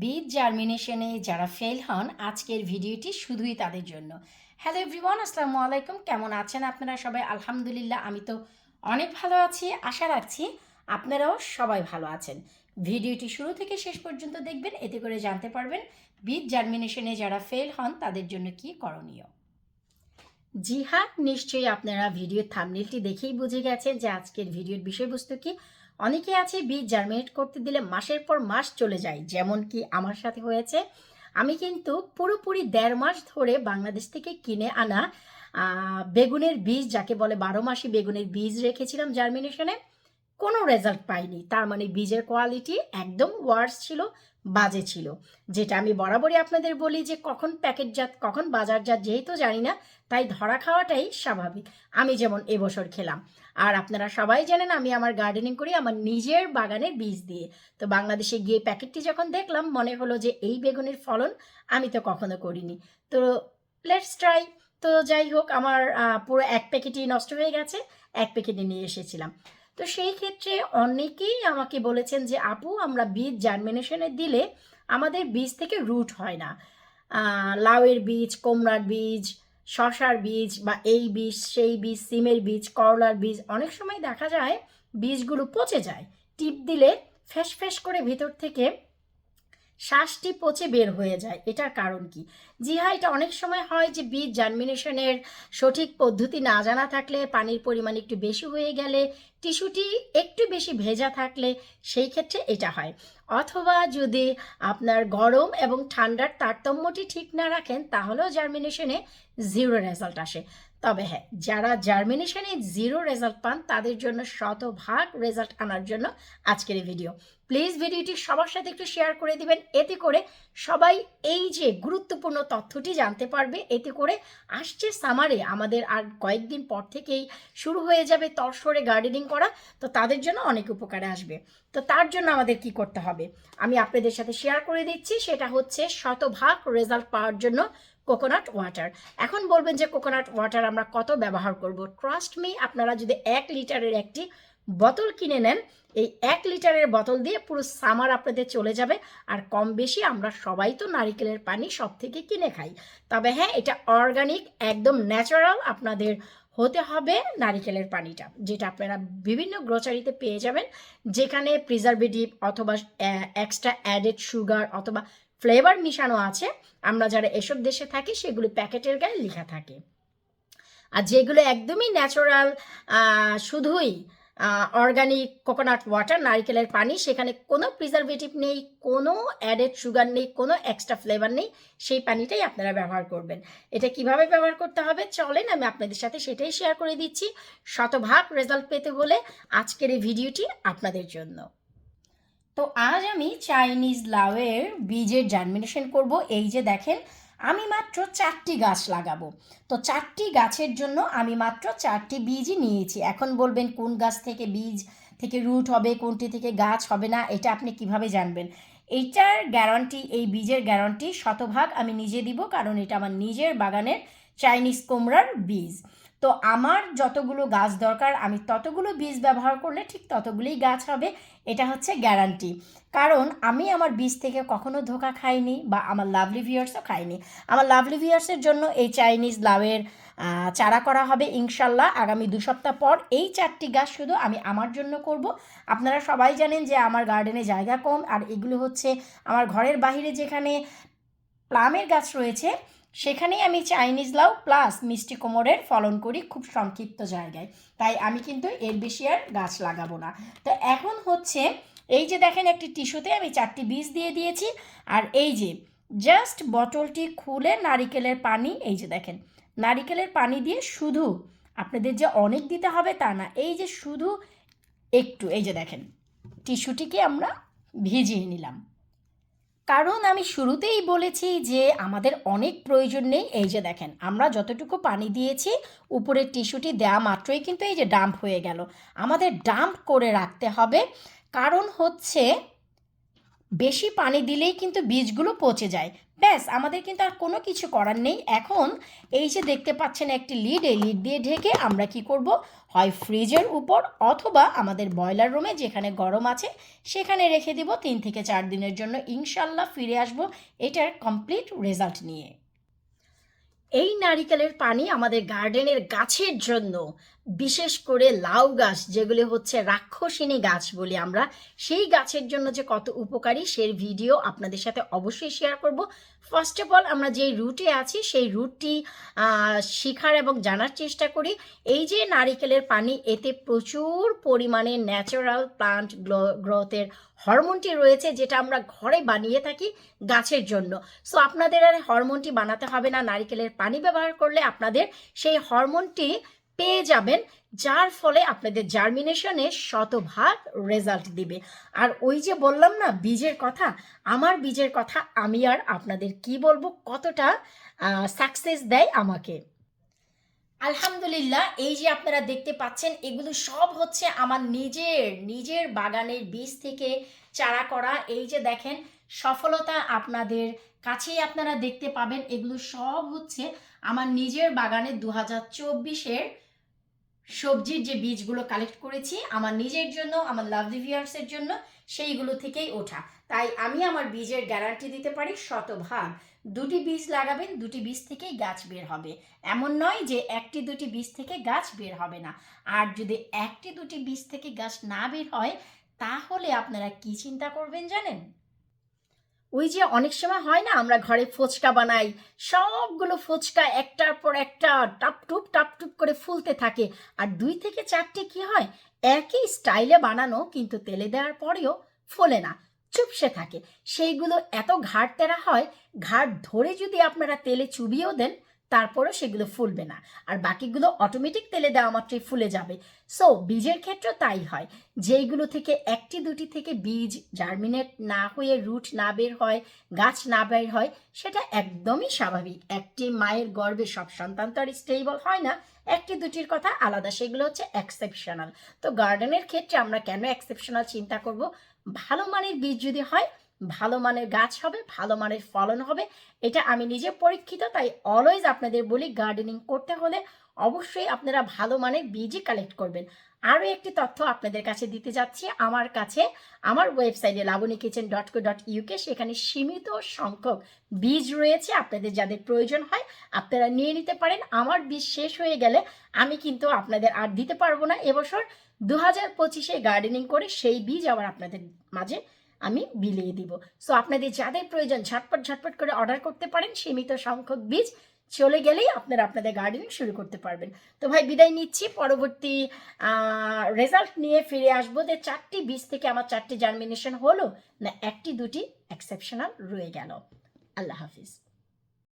বীজ জার্মিনেশনে যারা ফেল হন, আজকের ভিডিওটি শুধুই তাদের জন্য। হ্যালো এভরিওয়ান, আসসালামু আলাইকুম। কেমন আছেন আপনারা সবাই? আলহামদুলিল্লাহ, আমি তো অনেক ভালো আছি। আশা রাখছি আপনারাও সবাই ভালো আছেন। ভিডিওটি শুরু থেকে শেষ পর্যন্ত দেখবেন, এতে করে জানতে পারবেন বীজ জার্মিনেশনে যারা ফেল হন, তাদের জন্য কি করণীয়। জি হ্যাঁ নিশ্চয়ই আপনারা ভিডিওর থামনেলটি দেখেই বুঝে গেছেন যে আজকের ভিডিওর বিষয়বস্তু কি। অনেকে আছে বীজ জার্মিনেট করতে দিলে মাসের পর মাস চলে যায় যেমন কি আমার সাথে হয়েছে। আমি কিন্তু পুরোপুরি দেড় মাস ধরে বাংলাদেশ থেকে কিনে আনা বেগুনের বীজ, যাকে বলে বারো মাসি বেগুনের বীজ রেখেছিলাম জার্মিনেশনে কোনো রেজাল্ট পাইনি। তার মানে বীজের কোয়ালিটি একদম ওয়ার্স ছিল, বাজে ছিল। যেটা আমি বরাবরই আপনাদের বলি যে কখন প্যাকেটজাত, কখন বাজারজাত যেহেতু জানি না, তাই ধরা খাওয়াটাই স্বাভাবিক। আমি যেমন এবছর খেলাম। আর আপনারা সবাই জানেন আমি আমার গার্ডেনিং করি আমার নিজের বাগানে বীজ দিয়ে। তো বাংলাদেশে গিয়ে প্যাকেটটি যখন দেখলাম, মনে হলো যে এই বেগুনের ফলন আমি তো কখনো করিনি। তো লেটস ট্রাই তো যাই হোক, আমার পুরো এক প্যাকেটই নষ্ট হয়ে গেছে, এক প্যাকেটে নিয়ে এসেছিলাম। তো সেই ক্ষেত্রে অনেকেই আমাকে বলেছেন যে, আপু, আমরা বীজ জার্মিনেশনে দিলে আমাদের বীজ থেকে রুট হয় না। লাউয়ের বীজ, কুমড়ার বীজ শশার বীজ বা এই বীজ, সেই বীজ, সিমের বীজ, করলার বীজ, অনেক সময় দেখা যায় বীজগুলো পচে যায়। টিপ দিলে ফ্যাস ফ্যাস করে ভিতর থেকে শ্বাসটি পচে বের হয়ে যায়। এটার কারণ কি? জি হ্যাঁ এটা অনেক সময় হয় যে বীজ জার্মিনেশনের সঠিক পদ্ধতি না জানা থাকলে, পানির পরিমাণ একটু বেশি হয়ে গেলে, টিস্যুটি একটু বেশি ভেজা থাকলে সেই ক্ষেত্রে এটা হয়। অথবা যদি আপনার গরম এবং ঠান্ডার তারতম্যটি ঠিক না রাখেন, তাহলেও জার্মিনেশনে জিরো রেজাল্ট আসে। তবে হ্যাঁ যারা জার্মিনেশনে জিরো রেজাল্ট পান, তাদের জন্য শতভাগ রেজাল্ট আনার জন্য আজকের এই ভিডিও প্লিজ ভিডিওটি সবার সাথে একটু শেয়ার করে দিবেন। এতে করে সবাই এই যে গুরুত্বপূর্ণ তথ্যটি জানতে পারবে, এতে করে আসছে সামারে আমাদের আর কয়েকদিন পর থেকেই শুরু হয়ে যাবে তরসরে গার্ডেনিং করা, তো তাদের জন্য অনেক উপকারে আসবে। তো তার জন্য আমাদের কি করতে হবে? আমি আপনাদের সাথে শেয়ার করে দিচ্ছি, সেটা হচ্ছে শতভাগ রেজাল্ট পাওয়ার জন্য কোকোনাট ওয়াটার এখন বলবেন যে কোকোনাট ওয়াটার আমরা কত ব্যবহার করব? ট্রাস্ট মি আপনারা যদি এক লিটারের একটি বোতল কিনে নেন। এই এক লিটারের বোতল দিয়ে পুরো সামার আপনাদের চলে যাবে। আর কম বেশি আমরা সবাই তো নারিকেলের পানি সব থেকে কিনে খাই। তবে হ্যাঁ এটা অর্গানিক একদম ন্যাচারাল আপনাদের হতে হবে নারিকেলের পানিটা, যেটা আপনারা বিভিন্ন গ্রোসারিতে পেয়ে যাবেন। যেখানে প্রিজারভেটিভ অথবা এক্সট্রা অ্যাডেড সুগার অথবা ফ্লেভার মিশানো আছে। আমরা যারা এসব দেশে থাকি, সেগুলো প্যাকেটের গায়ে লেখা থাকে। আর যেগুলো একদমই ন্যাচারাল শুধুই অর্গানিক কোকোনাট ওয়াটার নারকেলের পানি, সেখানে কোনো প্রিজারভেটিভ নেই, কোনো অ্যাডেড সুগার নেই, কোনো এক্সট্রা ফ্লেভার নেই, সেই পানিটাই আপনারা ব্যবহার করবেন। এটা কীভাবে ব্যবহার করতে হবে? চলেন আমি আপনাদের সাথে সেটাই শেয়ার করে দিচ্ছি। শতভাগ রেজাল্ট পেতে হলে আজকের এই ভিডিওটি আপনাদের জন্য। তো আজ আমি চাইনিজ লাউয়ের বীজের জার্মিনেশন করব। এই যে দেখেন আমি মাত্র চারটি গাছ লাগাবো। তো চারটি গাছের জন্য আমি মাত্র চারটি বীজই নিয়েছি। এখন বলবেন কোন গাছ থেকে বীজ থেকে রুট হবে, কোনটি থেকে গাছ হবে না, এটা আপনি কীভাবে জানবেন? এইটার গ্যারান্টি এই বীজের গ্যারান্টি শতভাগ আমি নিজে দিব, কারণ এটা আমার নিজের বাগানের চাইনিজ কুমড়ার বীজ। তো আমার যতগুলো গাছ দরকার আমি ততগুলো বীজ ব্যবহার করলে ঠিক ততগুলোই গাছ হবে। এটা হচ্ছে গ্যারান্টি। কারণ আমি আমার বীজ থেকে কখনো ধোকা খাইনি বা আমার লাভলি ভিউয়ার্সও খাইনি। আমার লাভলি ভিউয়ার্সের জন্য এই চাইনিজ আহ, চারা করা হবে ইনশাল্লাহ। আগামী দু সপ্তাহ পর এই চারটি গাছ শুধু আমি আমার জন্য করব। আপনারা সবাই জানেন যে আমার গার্ডেনে জায়গা কম। আর এগুলো হচ্ছে আমার ঘরের বাইরে যেখানে প্লামের গাছ রয়েছে সেখানেই আমি চাইনিজ লাউ প্লাস মিষ্টি কোমরের ফলন করি খুব সংক্ষিপ্ত জায়গায়। তাই আমি কিন্তু এর বেশি আর গাছ লাগাবো না। তো এখন হচ্ছে এই যে দেখেন একটি টিস্যুতে আমি চারটি বীজ দিয়ে দিয়েছি। আর এই যে জাস্ট বটলটি খুলে নারিকেলের পানি, এই যে দেখেন, নারিকেলের পানি দিয়ে শুধু আপনাদের যে অনেক দিতে হবে তা না, এই যে শুধু একটু, এই যে দেখেন, টিস্যুটিকে আমরা ভিজিয়ে নিলাম। কারণ আমি শুরুতেই বলেছি যে আমাদের অনেক প্রয়োজন নেই। এই যে দেখেন, আমরা যতটুকু পানি দিয়েছি, উপরের টিস্যুটি দেওয়া মাত্রই কিন্তু এই যে ডাম্প হয়ে গেল। আমাদের ডাম্প করে রাখতে হবে। কারণ হচ্ছে, বেশি পানি দিলেই কিন্তু বীজগুলো পচে যায়। ব্যাস, আমাদের কিন্তু আর কোনো কিছু করার নেই। এখন এই যে দেখতে পাচ্ছেন একটি লিড এই লিড দিয়ে ঢেকে আমরা কি করব? হয় ফ্রিজের উপর অথবা আমাদের বয়লার রুমে যেখানে গরম আছে, সেখানে রেখে দিব তিন থেকে চার দিনের জন্য। ইনশাল্লাহ ফিরে আসব এটার কমপ্লিট রেজাল্ট নিয়ে। এই নারিকেলের পানি আমাদের গার্ডেনের গাছের জন্য বিশেষ করে লাউ গাছ, যেগুলি হচ্ছে রাক্ষসিনী গাছ বলি আমরা, সেই গাছের জন্য যে কত উপকারী সেই ভিডিও আপনাদের সাথে অবশ্যই শেয়ার করব। ফার্স্ট অফ অল আমরা যেই রুটে আছি, সেই রুটটি শিখার এবং জানার চেষ্টা করি। এই যে নারিকেলের পানি, এতে প্রচুর পরিমাণে ন্যাচারাল প্লান্ট গ্রোথের হরমোনটি রয়েছে, যেটা আমরা ঘরে বানিয়ে থাকি গাছের জন্য। সো আপনাদের আর হরমোনটি বানাতে হবে না। নারিকেলের পানি ব্যবহার করলে আপনাদের সেই হরমোনটি পেয়ে যাবেন, যার ফলে আপনাদের জার্মিনেশনে শতভাগ রেজাল্ট দিবে। আর ওই যে বললাম না, বীজের কথা, আমার বীজের কথা আমি আর আপনাদের কি বলব, কতটা সাকসেস দেয় আমাকে। আলহামদুলিল্লাহ, এই যে আপনারা দেখতে পাচ্ছেন, এগুলো সব হচ্ছে আমার নিজের নিজের বাগানের বীজ থেকে চারা করা। এই যে দেখেন, সফলতা আপনাদের কাছেই আপনারা দেখতে পাবেন, এগুলো সব হচ্ছে আমার নিজের বাগানের দু হাজার চব্বিশের সবজির যে বীজগুলো কালেক্ট করেছি, আমার নিজের জন্য, আমার লাভলি ভিউয়ার্সের জন্য, সেইগুলো থেকেই ওঠা। তাই আমি আমার বীজের গ্যারান্টি দিতে পারি শতভাগ। দুটি বীজ লাগাবেন, দুটি বীজ থেকেই গাছ বের হবে। এমন নয় যে একটি, দুটি বীজ থেকে গাছ বের হবে না। আর যদি একটি, দুটি বীজ থেকে গাছ না বের হয়, তাহলে আপনারা কি চিন্তা করবেন জানেন? ওই যে অনেক সময় হয় না, আমরা ঘরে ফোচকা বানাই, সবগুলো ফোচকা একটার পর একটা টাপটুপ টাপটুপ করে ফুলতে থাকে। আর দুই থেকে চারটে কি হয়? একই স্টাইলে বানানো, কিন্তু তেলে দেওয়ার পরেও ফোলে না, চুপসে থাকে। সেইগুলো এত ঘাট তেরা হয় ঘাট ধরে যদি আপনারা তেলে চুবিয়েও দেন তারপরও সেগুলো ফুলবে না। আর বাকিগুলো অটোমেটিক তেলে দেওয়া মাত্রই ফুলে যাবে। সো বীজের ক্ষেত্রেও তাই হয়। যেইগুলো থেকে একটি, দুটি থেকে বীজ জার্মিনেট না হয়ে রুট না বের হয়, গাছ না বের হয়, সেটা একদমই স্বাভাবিক। একটি মায়ের গর্ভে সব সন্তান তো আর স্টেবল হয় না। একটি, দুটির কথা আলাদা। সেগুলো হচ্ছে এক্সেপশনাল তো গার্ডেনের ক্ষেত্রে আমরা কেন এক্সেপশনাল চিন্তা করব? ভালো মানের বীজ যদি হয় ভালো মানের গাছ হবে, ভালো মানের ফলন হবে। এটা আমি নিজে পরীক্ষিত, তাই অলওয়েজ আপনাদের বলি গার্ডেনিং করতে হলে অবশ্যই আপনারা ভালো মানের বীজই কালেক্ট করবেন। আরও একটি তথ্য আপনাদের কাছে দিতে যাচ্ছি, আমার কাছে, আমার ওয়েবসাইটে Laboni kitchen dot co dot UK সেখানে সীমিত সংখ্যক বীজ রয়েছে, আপনাদের যাদের প্রয়োজন হয় আপনারা নিয়ে নিতে পারেন। আমার বীজ শেষ হয়ে গেলে আমি কিন্তু আপনাদের আর দিতে পারব না। এবছর দু হাজার পঁচিশে গার্ডেনিং করে সেই বীজ আবার আপনাদের মাঝে আমি বিলিয়ে দিব। সো আপনাদের যাদের প্রয়োজন, ঝটপট ঝটপট করে অর্ডার করতে পারেন, সীমিত সংখ্যক বীজ চলে গেলেই আপনারা আপনাদের গার্ডেনিং শুরু করতে পারবেন। তো ভাই, বিদায় নিচ্ছি। পরবর্তী রেজাল্ট নিয়ে ফিরে আসব যে চারটি বীজ থেকে আমার চারটি জার্মিনেশন হলো না, একটি, দুটি এক্সেপশনাল রয়ে গেল। আল্লাহ হাফিজ।